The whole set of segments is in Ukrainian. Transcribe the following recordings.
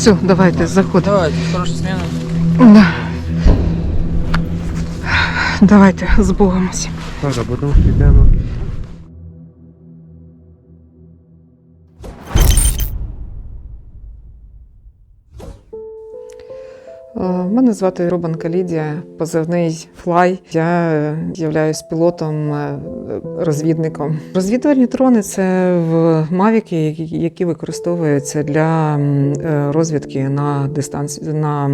все, давайте, заходимо. Давайте, хороша смена. Да. Давайте з Богом усім. Так, а потім підемо. Мене звати Рубанка Лідія, позивний Флай. Я е, являюсь пілотом, е, розвідником. Розвідувальні трони це Мавіки, які- використовуються для е, розвідки на дистанції на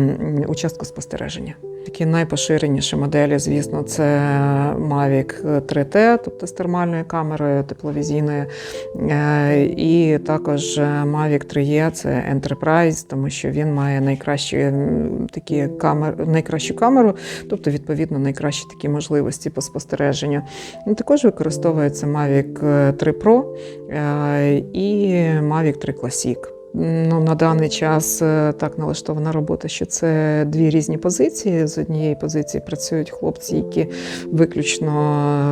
участку спостереження. Такі найпоширеніші моделі, звісно, це Mavic 3T, тобто з термальною камерою, тепловізійною, Е, і також Mavic 3E це Enterprise, тому що він має найкращі такі камер, найкращу камеру, тобто відповідно найкращі такі можливості по спостереженню. Також використовується Mavic 3 Pro е, і Mavic 3 Classic. Ну, на даний час е, так налаштована робота, що це дві різні позиції. З однієї позиції працюють хлопці, які виключно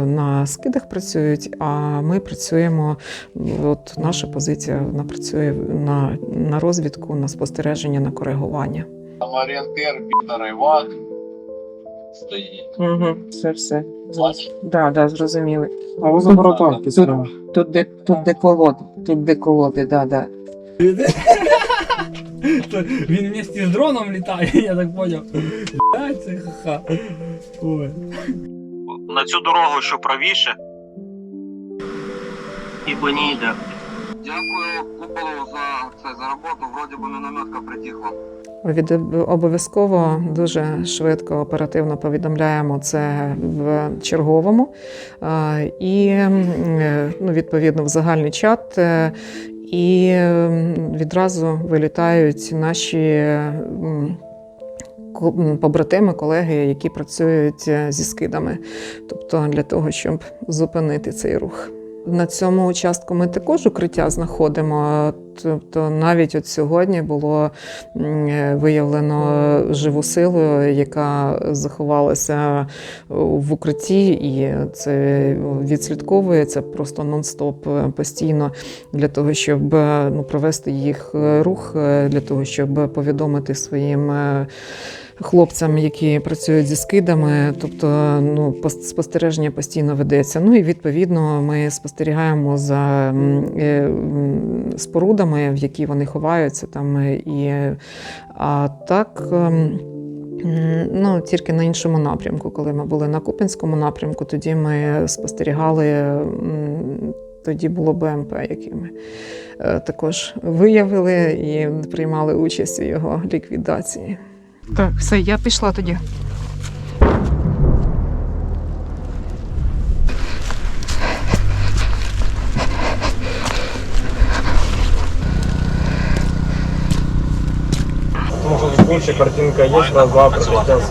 на скидах працюють, а ми працюємо. От наша позиція вона працює на, на розвідку, на спостереження, на коригування. Там орієнтир Пітер стоїть. Угу, все, все. Бачиш? Да, да, зрозуміли. А ви за боротанки Тут, тут, де, тут де колоди, тут де колоди, да, да. Він вместе з дроном літає, я так понял. Блядь, це ха-ха. Ой. на цю дорогу, що правіше. І по ній йде. Дякую куполу за це за роботу. Вроді би мінометка притихла. Від обов'язково дуже швидко оперативно повідомляємо це в черговому е, і е, ну, відповідно в загальний чат. І відразу вилітають наші побратими, колеги, які працюють е, зі скидами, тобто для того, щоб зупинити цей рух. На цьому участку ми також укриття знаходимо. Тобто навіть от сьогодні було е, виявлено живу силу, яка заховалася в укритті, і це відслідковується просто нон-стоп е, постійно для того, щоб е, ну, провести їх рух, для того, щоб повідомити своїм. Хлопцям, які працюють зі скидами, тобто ну, спостереження постійно ведеться. Ну і відповідно ми спостерігаємо за е, спорудами, в які вони ховаються там. е, І, а так. ем, Ну, тільки на іншому напрямку. Коли ми були на Купінському напрямку, тоді ми спостерігали. Тоді було БМП, яке ми е, також виявили і приймали участь у його ліквідації. Так, все, я пішла тоді. Може більше картинка є, раз два прилетів,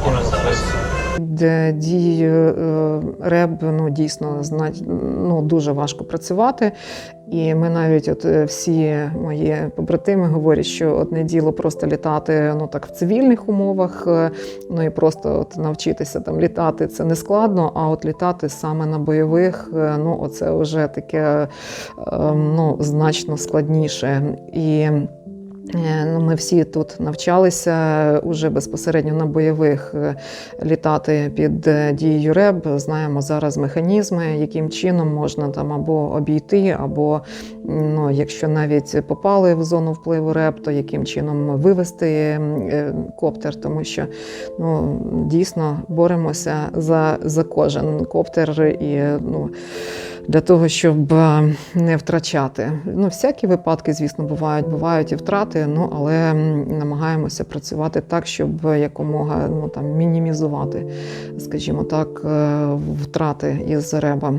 скинувся. Дією е, РЕБ ну, дійсно ну, дуже важко працювати. І ми навіть, от е, всі мої побратими говорять, що одне діло просто літати ну, так, в цивільних умовах, е, ну і просто от, навчитися там літати це не складно, а от літати саме на бойових, ну, оце вже таке е, ну, значно складніше. І Ну, ми всі тут навчалися уже безпосередньо на бойових е, літати під е, дією РЕБ. Знаємо зараз механізми, яким чином можна там або обійти, або ну, якщо навіть попали в зону впливу РЕБ, то яким чином вивести е, коптер, тому що ну, дійсно боремося за, за кожен коптер і ну. Для того, щоб е, не втрачати. Ну, всякі випадки, звісно, бувають, бувають і втрати, ну але намагаємося працювати так, щоб якомога ну, там, мінімізувати, скажімо так, е, втрати із реба.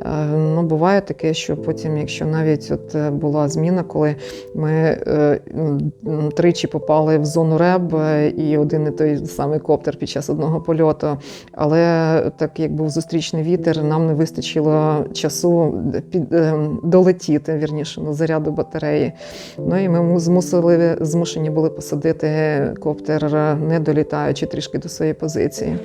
Е, Ну, буває таке, що потім, якщо навіть от була зміна, коли ми тричі попали в зону РЕБ, і один і той самий коптер під час одного польоту, але так як був зустрічний вітер, нам не вистачило часу під, е, долетіти, вірніше, на заряду батареї. Ну і ми змусили, змушені були посадити коптер, е, не долітаючи трішки до своєї позиції.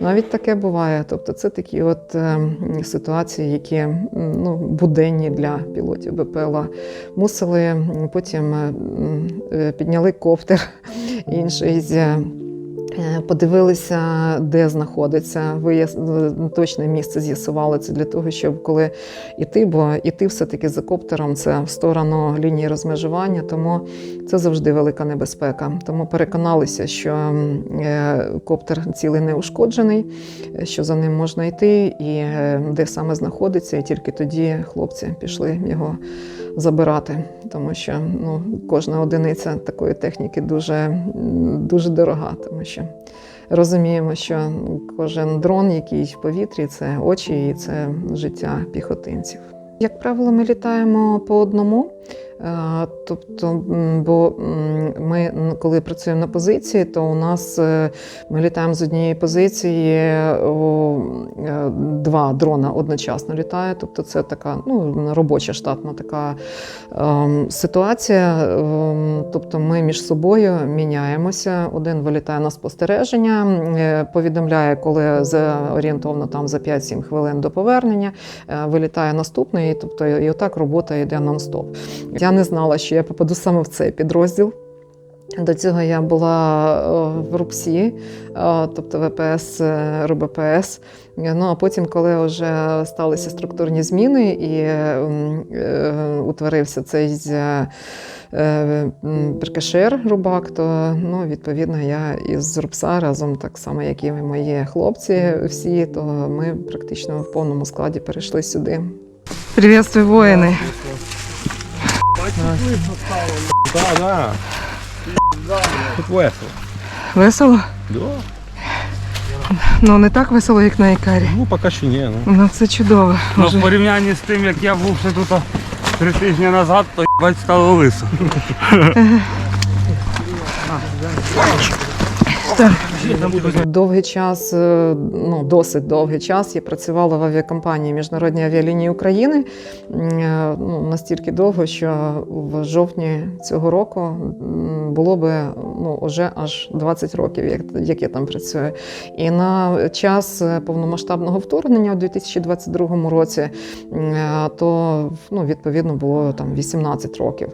Навіть таке буває. Тобто, це такі от е, ситуації, які ну, буденні для пілотів БПЛА. Мусили потім е, е, підняли коптер інший. Е, Подивилися, де знаходиться, вияс... точне місце з'ясували це для того, щоб коли іти, бо іти все-таки за коптером це в сторону лінії розмежування, тому це завжди велика небезпека. Тому переконалися, що е, коптер цілий не ушкоджений, е, що за ним можна йти, і е, де саме знаходиться, і тільки тоді хлопці пішли його забирати, тому що ну, кожна одиниця такої техніки дуже, дуже дорога, тому що розуміємо, що кожен дрон, який в повітрі, це очі і це життя піхотинців. Як правило, ми літаємо по одному. Е, Тобто, бо ми, коли працюємо на позиції, то у нас е, ми літаємо з однієї позиції, е, два дрона одночасно літає. Тобто, це така ну, робоча штатна така ем, ситуація. Ем, Тобто, ми між собою міняємося. Один вилітає на спостереження, повідомляє, коли за орієнтовно там за 5-7 хвилин до повернення. Вилітає наступний, тобто і отак робота йде нон-стоп. Я не знала, що я попаду саме в цей підрозділ. До цього я була е, в РУПСі, е, тобто ВПС е, РУБПС. Е, Ну а потім, коли вже сталися структурні зміни і утворився цей ПРКШР Рубак, то ну, відповідно я із РУПСа разом, так само, як і мої хлопці, всі, то ми практично в повному складі перейшли сюди. Приветствую, воїни. Да, так. Тут весело. Весело? Да. Ну не так весело, як на Ікарі. Ну, поки що ні. Ну. Ну це чудово. Ну, Може, в порівнянні з тим, як я був ще тут три тижні назад, то їбать стало лисо. Довгий час, е, ну досить довгий час, я працювала в авіакомпанії Міжнародні авіалінії України. Е, Ну, настільки довго, що в жовтні цього року було би ну, вже аж 20 років, як, як я там працюю. І на час е, повномасштабного вторгнення у 2022 році, то ну, відповідно було там 18 років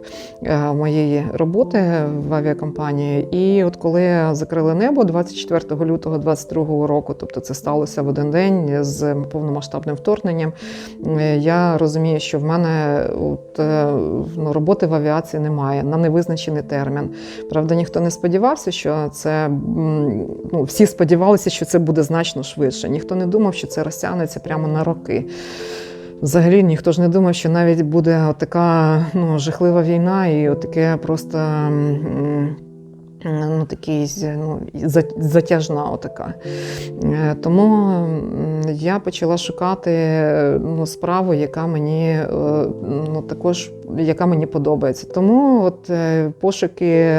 моєї роботи в авіакомпанії. І от коли закрили небо 24 лютого 2022 року, тобто це сталося в один день з повномасштабним вторгненням, е, я розумію, що в мене от, е, ну, роботи в авіації немає на невизначений термін. Правда, ніхто не сподівався, що це ну, всі сподівалися, що це буде значно швидше. Ніхто не думав, що це розтягнеться прямо на роки. Взагалі ніхто ж не думав, що навіть буде така ну, жахлива війна і таке просто ну, такий, ну, затяжна отака. Е, Тому я почала шукати ну, справу, яка мені е, ну, також яка мені подобається. Тому от е, пошуки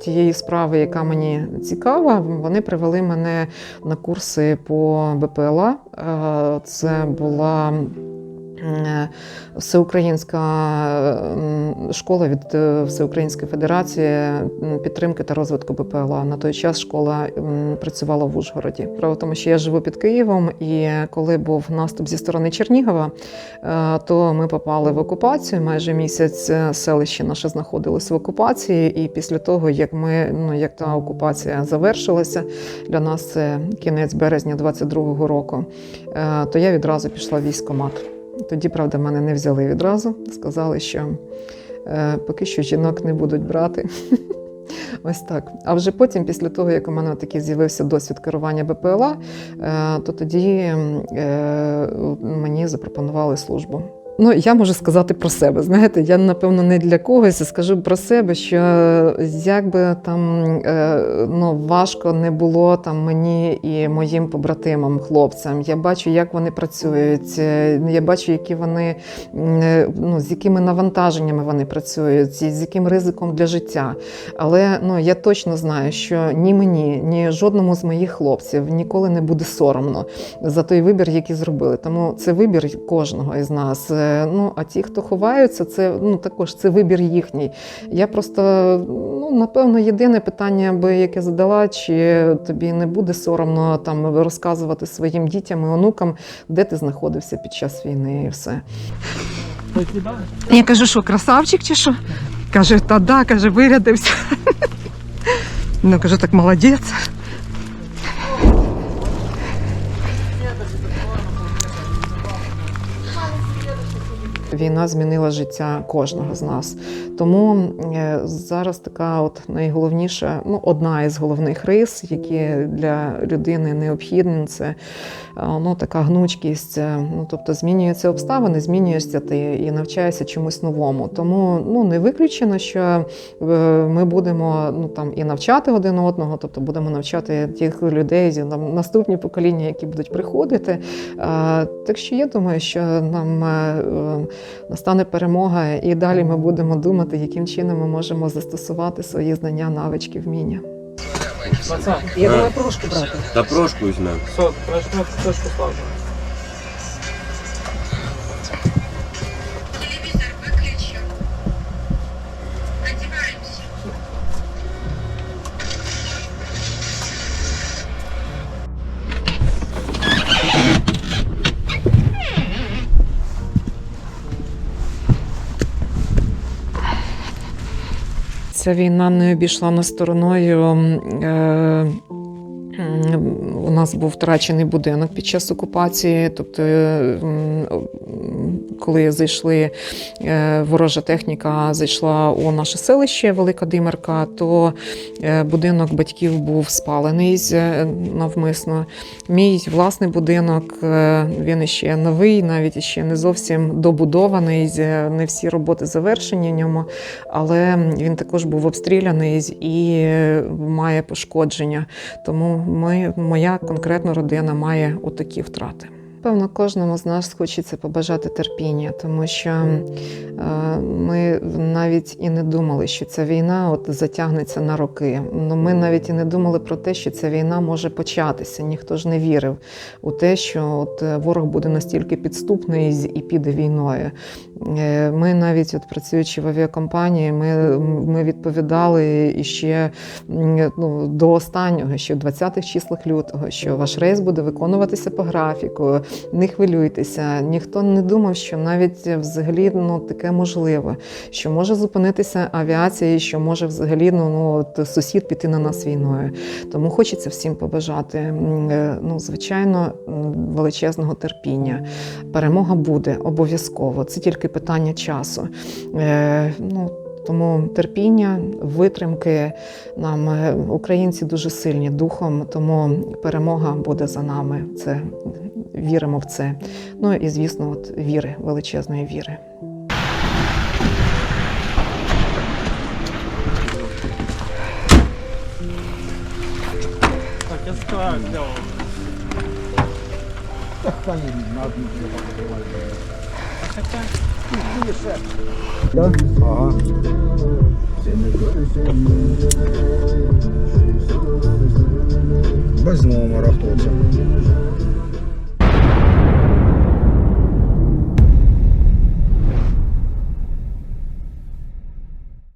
тієї справи, яка мені цікава, вони привели мене на курси по БПЛА. Це була всеукраїнська школа від е, Всеукраїнської Федерації підтримки та розвитку БПЛА. На той час школа працювала в Ужгороді. Право тому, що я живу під Києвом, і коли був наступ зі сторони Чернігова, е, то ми попали в окупацію. Майже місяць е, селище наше знаходилось в окупації. І після того, як ми ну як та окупація завершилася, для нас це кінець березня 22-го року, е, то я відразу пішла в військкомат. Тоді, правда, мене не взяли відразу. Сказали, що е, поки що жінок не будуть брати. Ось так. А вже потім, після того, як у мене такий з'явився досвід керування БПЛА, е, то тоді е, мені запропонували службу. Ну, я можу сказати про себе. Знаєте, я напевно не для когось скажу про себе, що як би там е, ну, важко не було там мені і моїм побратимам, хлопцям. Я бачу, як вони працюють. е, Я бачу, які вони е, ну, з якими навантаженнями вони працюють, з яким ризиком для життя. Але ну, я точно знаю, що ні мені, ні жодному з моїх хлопців ніколи не буде соромно за той вибір, який зробили. Тому це вибір кожного із нас. Е, Ну а ті, хто ховаються, це ну також це вибір їхній. Я просто ну напевно єдине питання, би яке задала, чи тобі не буде соромно там розказувати своїм дітям і онукам, де ти знаходився під час війни, і все. Я кажу, що красавчик чи що? Каже, та да, каже, вирядився. Ну, кажу, так молодець. Війна змінила життя кожного з нас. Тому е, зараз така от найголовніша, ну одна із головних рис, які для людини необхідні, це ну, така гнучкість. Е, Ну тобто змінюються обставини, змінюєшся ти і навчаєшся чомусь новому. Тому ну не виключено, що е, ми будемо ну там і навчати один одного, тобто будемо навчати тих людей, там, наступні покоління, які будуть приходити. Так що я думаю, що нам настане перемога, і далі ми будемо думати, яким чином ми можемо застосувати свої знання, навички, вміння. Пацан, Я думаю, прошку брати. Та прошку візьмемо. все, почнемо точку ставлю. Ця війна не обійшла на стороною. У нас був втрачений будинок під час окупації. Тобто, е, коли зайшли е, ворожа техніка, зайшла у наше селище Велика Димерка, то е, будинок батьків був спалений навмисно. Мій власний будинок він ще новий, навіть ще не зовсім добудований. Не всі роботи завершені в ньому але він також був обстріляний і має пошкодження. Тому ми, моя конкретна родина має отакі втрати. Певно, кожному з нас хочеться побажати терпіння, тому що е, ми навіть і не думали, що ця війна от затягнеться на роки. Ну, ми навіть і не думали про те, що ця війна може початися. Ніхто ж не вірив у те, що от ворог буде настільки підступний і піде війною. Е, Ми навіть, от працюючи в авіакомпанії, ми, ми відповідали іще м, ну, до останнього, що в 20-х числах лютого, що ваш рейс буде виконуватися по графіку. Не хвилюйтеся. Ніхто не думав, що навіть взагалі ну, таке можливо, що може зупинитися авіація, і що може взагалі ну, ну, от, сусід піти на нас війною. Тому хочеться всім побажати, е, ну, звичайно, величезного терпіння. Перемога буде обов'язково. Це тільки питання часу. Е, ну, тому терпіння, витримки нам е, українці дуже сильні духом, тому перемога буде за нами. Це віримо в це. Ну і звісно, от віри, величезної віри. Так, я. Без знову марахтовця.